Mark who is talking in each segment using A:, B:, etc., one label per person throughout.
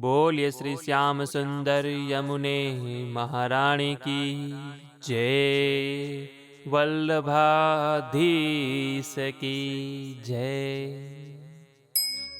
A: બોલ્ય શ્રી શ્યામ સુંદર યમુને મહારાણી કી જય. વલ્લભાધીશ કી જય.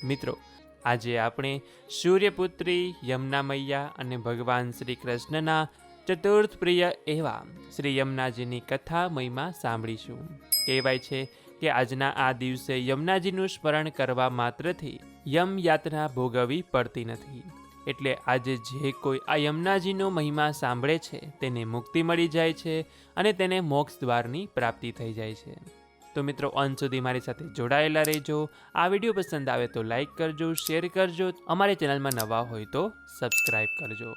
A: મિત્રો આજે આપણે સૂર્યપુત્રી યમુના મૈયા અને ભગવાન શ્રી કૃષ્ણના ચતુર્થ પ્રિય એવા શ્રી યમુનાજીની કથા મહિમા સાંભળીશું. કહેવાય છે કે આજના આ દિવસે યમુનાજીનું સ્મરણ કરવા માત્રથી યમ યાતના ભોગવવી પડતી નથી. એટલે આજે જે કોઈ આ યમુનાજીનો મહિમા સાંભળે છે, તેને મુક્તિ મળી જાય છે અને તેને મોક્ષ દ્વારની પ્રાપ્તિ થઈ જાય છે. તો મિત્રો, અંત સુધી મારી સાથે જોડાયેલા રહેજો. આ વીડિયો પસંદ આવે તો લાઇક કરજો, શેર કરજો. અમારી ચેનલમાં નવા હોય તો સબસ્ક્રાઈબ કરજો.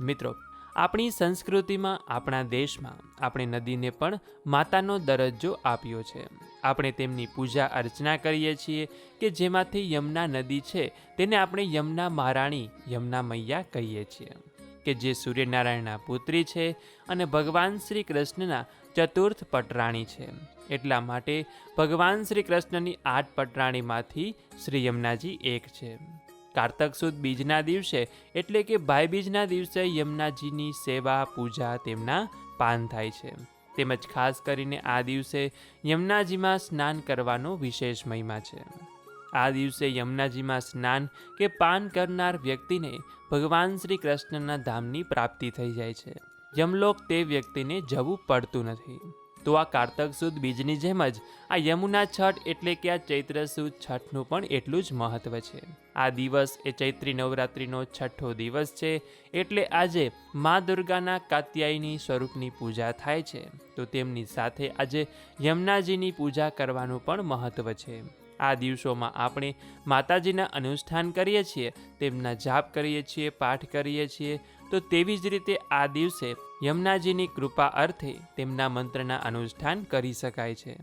A: મિત્રો આપણી સંસ્કૃતિમાં, આપણા દેશમાં, આપણે નદીને પણ માતાનો દરજ્જો આપ્યો છે. આપણે તેમની પૂજા અર્ચના કરીએ છીએ કે જેમાંથી યમુના નદી છે તેને આપણે યમુના મહારાણી, યમુના મૈયા કહીએ છીએ. કે જે સૂર્યનારાયણના પુત્રી છે અને ભગવાન શ્રી કૃષ્ણના ચતુર્થ પટરાણી છે. એટલા માટે ભગવાન શ્રી કૃષ્ણની આઠ પટરાણીમાંથી શ્રી યમુનાજી એક છે. કારતક સુદ બીજના દિવસે એટલે કે ભાઈ બીજના દિવસે યમુનાજીની સેવા, પૂજા તેમના પાન થાય છે. તેમજ ખાસ કરીને આ દિવસે યમુનાજીમાં સ્નાન કરવાનો વિશેષ મહિમા છે. આ દિવસે યમુનાજીમાં સ્નાન કે પાન કરનાર વ્યક્તિને ભગવાન શ્રી કૃષ્ણના ધામની પ્રાપ્તિ થઈ જાય છે. યમલોક તે વ્યક્તિને જવું પડતું નથી. તો આ કારતક સુદ બીજની જેમ જ આ યમુના છઠ એટલે કે આ ચૈત્ર સુદ છઠનું પણ એટલું જ મહત્વ છે. આ દિવસ એ ચૈત્રી નવરાત્રિનો છઠ્ઠો દિવસ છે એટલે આજે મા દુર્ગાના કાત્યાયની સ્વરૂપની પૂજા થાય છે. તો તેમની સાથે આજે યમુનાજીની પૂજા કરવાનું પણ મહત્વ છે. આ દિવસોમાં આપણે માતાજીના અનુષ્ઠાન કરીએ છીએ, તેમના જાપ કરીએ છીએ, પાઠ કરીએ છીએ તો તેવી જ રીતે આ દિવસે યમુનાજીની કૃપા અર્થે તેમના મંત્રના અનુષ્ઠાન કરી શકાય છે.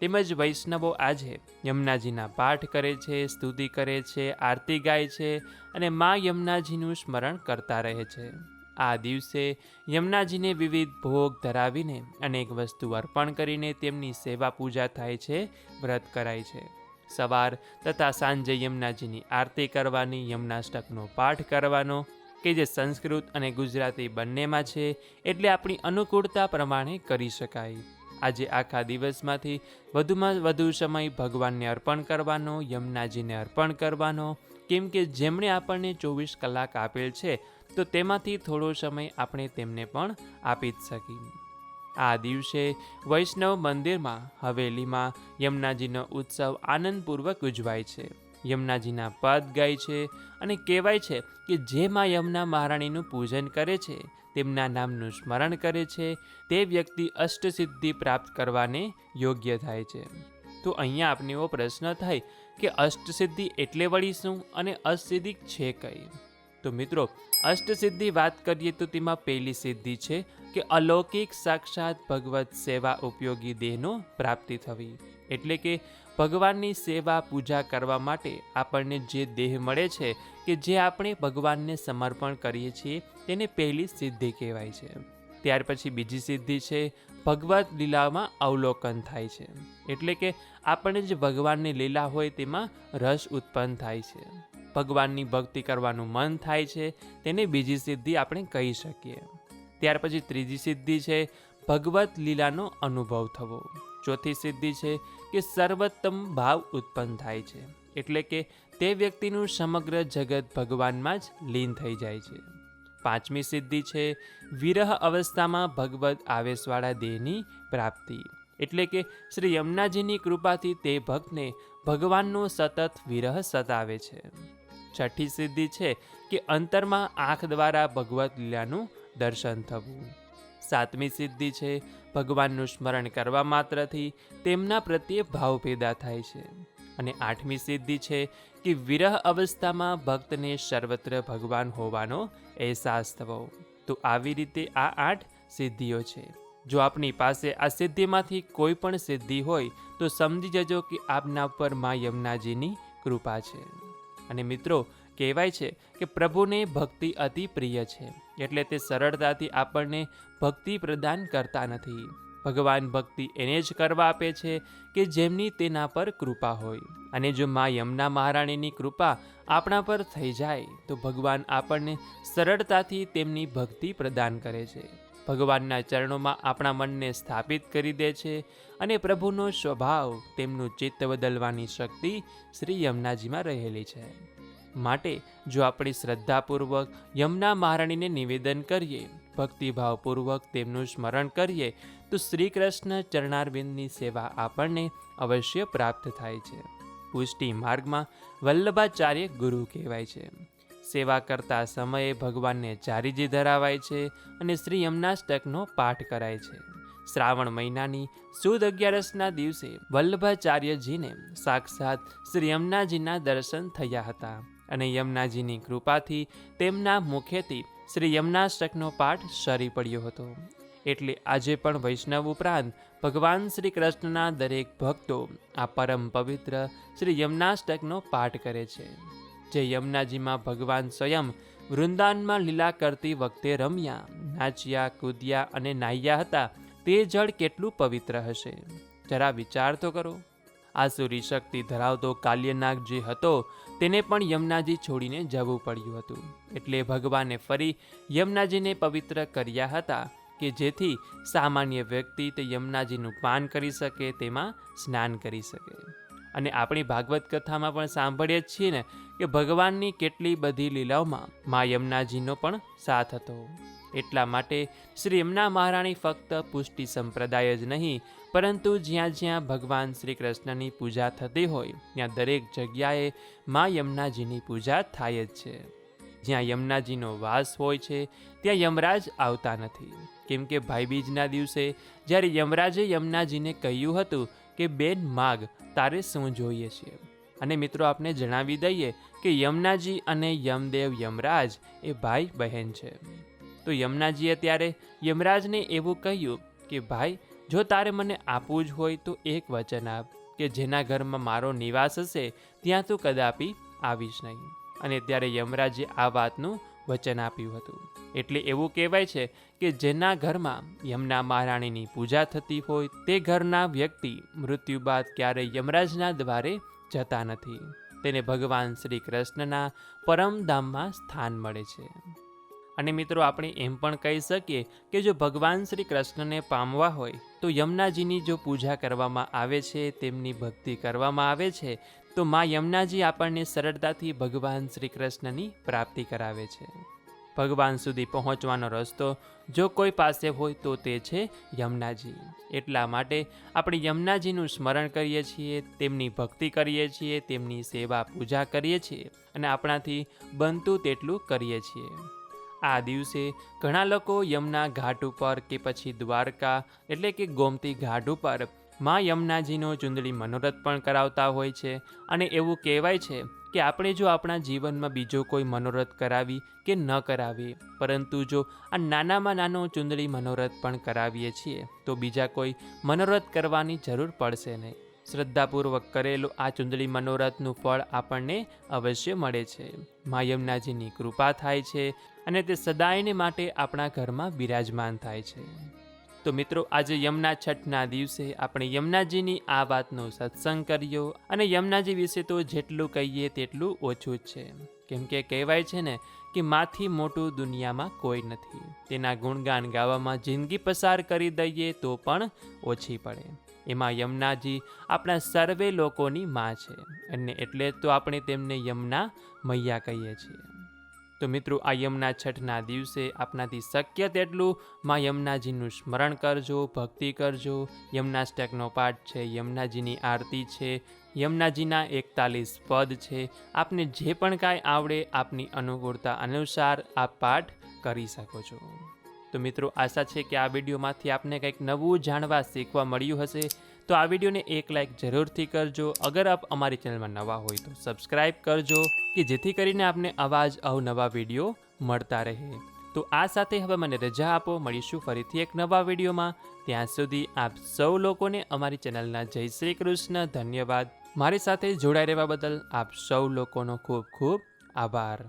A: તેમજ વૈષ્ણવો આજે યમુનાજીના પાઠ કરે છે, સ્તુતિ કરે છે, આરતી ગાય છે અને મા યમુનાજીનું સ્મરણ કરતા રહે છે. આ દિવસે યમુનાજીને વિવિધ ભોગ ધરાવીને અનેક વસ્તુ અર્પણ કરીને તેમની સેવા પૂજા થાય છે, વ્રત કરાય છે. સવાર તથા સાંજે યમુનાજીની આરતી કરવાની, યમુનાષ્ટકનો પાઠ કરવાનો કે જે સંસ્કૃત અને ગુજરાતી બંનેમાં છે એટલે આપણી અનુકૂળતા પ્રમાણે કરી શકાય. આજે આખા દિવસમાંથી વધુમાં વધુ સમય ભગવાનને અર્પણ કરવાનો, યમુનાજીને અર્પણ કરવાનો, કેમ કે જેમણે આપણને ચોવીસ કલાક આપેલ છે, તો તેમાંથી થોડો સમય આપણે તેમને પણ આપી જ શકીએ. આ દિવસે વૈષ્ણવ મંદિરમાં હવેલીમાં યમુનાજીનો ઉત્સવ આનંદપૂર્વક ઉજવાય છે. યમુનાજીના પદ ગાય છે અને કહેવાય છે કે જે માં યમુના મહારાણીનું પૂજન કરે છે, તેમના નામનું સ્મરણ કરે છે, તે વ્યક્તિ અષ્ટસિદ્ધિ પ્રાપ્ત કરવાને યોગ્ય થાય છે. તો અહીંયા આપને એવો પ્રશ્ન થાય કે અષ્ટસિદ્ધિ એટલે વળી શું અને અસિદ્ધિ છે કઈ? તો મિત્રો, અષ્ટસિદ્ધિ વાત કરીએ તો તેમાં પહેલી સિદ્ધિ છે કે અલૌકિક સાક્ષાત ભગવત સેવા ઉપયોગી દેહનો પ્રાપ્તિ થવી. એટલે કે ભગવાનની સેવા, પૂજા કરવા માટે આપણને જે દેહ મળે છે કે જે આપણે ભગવાનને સમર્પણ કરીએ છીએ, તેને પહેલી સિદ્ધિ કહેવાય છે. ત્યાર પછી બીજી સિદ્ધિ છે ભગવત લીલામાં અવલોકન થાય છે. એટલે કે આપણને જે ભગવાનની લીલા હોય તેમાં રસ ઉત્પન્ન થાય છે. ભગવાનની ભક્તિ કરવાનું મન થાય છે, તેને બીજી સિદ્ધિ આપણે કહી શકીએ. ત્યાર પછી ત્રીજી સિદ્ધિ છે ભગવત લીલાનો અનુભવ થવો. ચોથી સિદ્ધિ છે કે સર્વોત્તમ ભાવ ઉત્પન્ન થાય છે. એટલે કે તે વ્યક્તિનું સમગ્ર જગત ભગવાનમાં જ લીન થઈ જાય છે. પાંચમી સિદ્ધિ છે, વિરહ અવસ્થામાં ભગવત આવેશવાળા દેહની પ્રાપ્તિ. એટલે કે શ્રી યમુનાજીની કૃપાથી તે ભક્તને ભગવાનનો સતત વિરહ સતાવે છે. છઠ્ઠી સિદ્ધિ છે કે અંતરમાં આંખ દ્વારા ભગવત લીલાનું દર્શન થવું. સાતમી સિદ્ધિ છે. ભગવાનનું સ્મરણ કરવા માત્રથી તેમના પ્રત્યે ભાવ પેદા થાય છે. અને આઠમી સિદ્ધિ છે કે વિરહ અવસ્થામાં ભક્તને સર્વત્ર ભગવાન હોવાનો અહેસાસ થવો. તો આવી રીતે આ આઠ સિદ્ધિઓ છે. જો આપની પાસે આ સિદ્ધિમાંથી કોઈ પણ સિદ્ધિ હોય, તો સમજી જજો કે આપના પર મા યમુનાજીની કૃપા છે. અને મિત્રો કહેવાય છે કે પ્રભુને ભક્તિ અતિ પ્રિય છે. એટલે તે સરળતાથી આપણને ભક્તિ પ્રદાન કરતા નથી. ભગવાન ભક્તિ એને જ કરવા આપે છે કે જેમની તેના પર કૃપા હોય. અને જો મા યમુના મહારાણીની કૃપા આપણા પર થઈ જાય, તો ભગવાન આપણને સરળતાથી તેમની ભક્તિ પ્રદાન કરે છે. ભગવાનના ચરણોમાં આપણા મનને સ્થાપિત કરી દે છે અને પ્રભુનો સ્વભાવ તેમનું ચિત્ત બદલવાની શક્તિ શ્રી યમુનાજીમાં રહેલી છે. માટે જો આપણે શ્રદ્ધાપૂર્વક યમુના મહારાણીને નિવેદન કરીએ, ભક્તિભાવપૂર્વક તેમનું સ્મરણ કરીએ, તો શ્રી કૃષ્ણ ચરણારવિંદની સેવા આપણને અવશ્ય પ્રાપ્ત થાય છે. પુષ્ટિ માર્ગમાં વલ્લભાચાર્ય ગુરુ કહેવાય છે. સેવા કરતા સમયે ભગવાનને ચારીજી ધરાવાય છે અને શ્રી યમનાષ્ટકનો પાઠ કરાય છે. શ્રાવણ મહિનાની સુદ અગિયારસના દિવસે વલ્લભાચાર્યજીને સાક્ષાત શ્રી યમનાજીના દર્શન થયા હતા. અને યમુનાજીની કૃપાથી તેમના મુખેથી શ્રી યમનાષ્ટકનો પાઠ સરી પડ્યો હતો. એટલે આજે પણ વૈષ્ણવ ઉપરાંત ભગવાન શ્રી કૃષ્ણના દરેક ભક્તો આ પરમ પવિત્ર શ્રી યમુનાષ્ટકનો પાઠ કરે છે. જે યમુનાજીમાં ભગવાન સ્વયં વૃંદાવનમાં લીલા કરતી વખતે રમ્યા, નાચ્યા, કૂદ્યા અને નાહ્યા હતા તે જળ કેટલું પવિત્ર હશે? જરા વિચાર તો કરો. આસુરી શક્તિ ધરાવતો કાલ્યનાગ જે હતો, તેને પણ યમુનાજી છોડીને જવું પડ્યું હતું. એટલે ભગવાને ફરી યમુનાજીને પવિત્ર કર્યા હતા કે જેથી સામાન્ય વ્યક્તિ તે યમુનાજીનું પાન કરી શકે, તેમાં સ્નાન કરી શકે. અને આપણી ભાગવત કથામાં પણ સાંભળીએ છીએ ને કે ભગવાનની કેટલી બધી લીલાઓમાં મા યમુનાજીનો પણ સાથ હતો. એટલા માટે શ્રી એમના મહારાણી ફક્ત પુષ્ટિ સંપ્રદાય જ નહીં, પરંતુ જ્યાં જ્યાં ભગવાન શ્રી કૃષ્ણની પૂજા થતી હોય, ત્યાં દરેક જગ્યાએ મા યમુનાજીની પૂજા થાય જ છે. જ્યાં યમુનાજીનો વાસ હોય છે, ત્યાં યમરાજ આવતા નથી. કેમ કે ભાઈબીજના દિવસે જ્યારે યમરાજે યમુનાજીને કહ્યું હતું કે, બેન, માગ, તારે શું જોઈએ છે? અને મિત્રો, આપને જણાવી દઈએ કે યમુનાજી અને યમદેવ યમરાજ એ ભાઈ બહેન છે. તો યમુનાજીએ ત્યારે યમરાજને એવું કહ્યું કે, ભાઈ, જો તારે મને આપવું જ હોય તો એક વચન આપ, કે જેના ઘરમાં મારો નિવાસ હશે, ત્યાં તું કદાપી આવીશ નહીં. અને ત્યારે યમરાજે આ વાતનું વચન આપ્યું હતું. એટલે એવું કહેવાય છે કે, જેના ઘરમાં યમના મહારાણીની પૂજા થતી હોય, તે ઘરના વ્યક્તિ મૃત્યુ બાદ ક્યારેય યમરાજના દ્વારે જતા નથી. તેને ભગવાન શ્રી કૃષ્ણના પરમધામમાં સ્થાન મળે છે. અને મિત્રો આપણે એમ પણ કહી શકીએ કે જો ભગવાન શ્રી કૃષ્ણને પામવા હોય, તો યમુનાજીની જો પૂજા કરવામાં આવે છે, તેમની ભક્તિ કરવામાં આવે છે, તો મા યમુનાજી આપણને સરળતાથી ભગવાન શ્રી કૃષ્ણની પ્રાપ્તિ કરાવે છે. ભગવાન સુધી પહોંચવાનો રસ્તો જો કોઈ પાસે હોય, તો તે છે યમુનાજી. એટલા માટે આપણે યમુનાજીનું સ્મરણ કરીએ છીએ, તેમની ભક્તિ કરીએ છીએ, તેમની સેવા પૂજા કરીએ છીએ અને આપણાથી બનતું તેટલું કરીએ છીએ. આ દિવસે ઘણા લોકો યમુના ઘાટ ઉપર કે પછી દ્વારકા, એટલે કે ગોમતી ઘાટ ઉપર મા યમુનાજીનો ચુંદડી મનોરથ પણ કરાવતા હોય છે. અને એવું કહેવાય છે કે આપણે જો આપણા જીવનમાં બીજો કોઈ મનોરથ કરાવી કે ન કરાવીએ, પરંતુ જો આ નાનામાં નાનો ચુંદડી મનોરથ પણ કરાવીએ છીએ, તો બીજા કોઈ મનોરથ કરવાની જરૂર પડશે નહીં. શ્રદ્ધાપૂર્વક કરેલું આ ચુંદડી મનોરથનું ફળ આપણને અવશ્ય મળે છે. મા યમુનાજીની કૃપા થાય છે અને તે સદાયને માટે આપણા ઘરમાં બિરાજમાન થાય છે. તો મિત્રો, આજે યમુના છઠના દિવસે આપણે યમુનાજીની આ વાતનો સત્સંગ કર્યો અને યમુનાજી વિશે તો જેટલું કહીએ તેટલું ઓછું જ છે. કેમ કે કહેવાય છે ને કે માથી મોટું દુનિયામાં કોઈ નથી. તેના ગુણગાન ગાવામાં જિંદગી પસાર કરી દઈએ તો પણ ઓછી પડે. એમાં યમુનાજી આપણા સર્વે લોકોની માં છે. અને એટલે તો આપણે તેમને યમુના મૈયા કહીએ છીએ. તો મિત્રો, આ યમના છઠના દિવસે આપનાથી શક્ય તેટલું માં યમનાજીનું સ્મરણ કરજો, ભક્તિ કરજો. યમનાષ્ટકનો પાઠ છે, યમનાજીની આરતી છે, યમનાજીના એકતાલીસ પદ છે. આપને જે પણ કાંઈ આવડે આપની અનુકૂળતા અનુસાર આ પાઠ કરી શકો છો. તો મિત્રો, આશા છે કે આ વિડીયોમાંથી આપને કંઈક નવું જાણવા શીખવા મળ્યું હશે. તો આ વિડીયોને એક લાઇક જરૂરથી કરજો. અગર આપ અમારી ચેનલમાં નવા હોય તો સબસ્ક્રાઈબ કરજો, કે જેથી કરીને આપને આવા જ અવનવા વીડિયો મળતા રહે. તો આ સાથે હવે મને રજા આપો. મળીશું ફરીથી એક નવા વિડીયોમાં. ત્યાં સુધી આપ સૌ લોકોને અમારી ચેનલના જય શ્રી કૃષ્ણ. ધન્યવાદ. મારી સાથે જોડાઈ રહેવા બદલ આપ સૌ લોકોનો ખૂબ ખૂબ આભાર.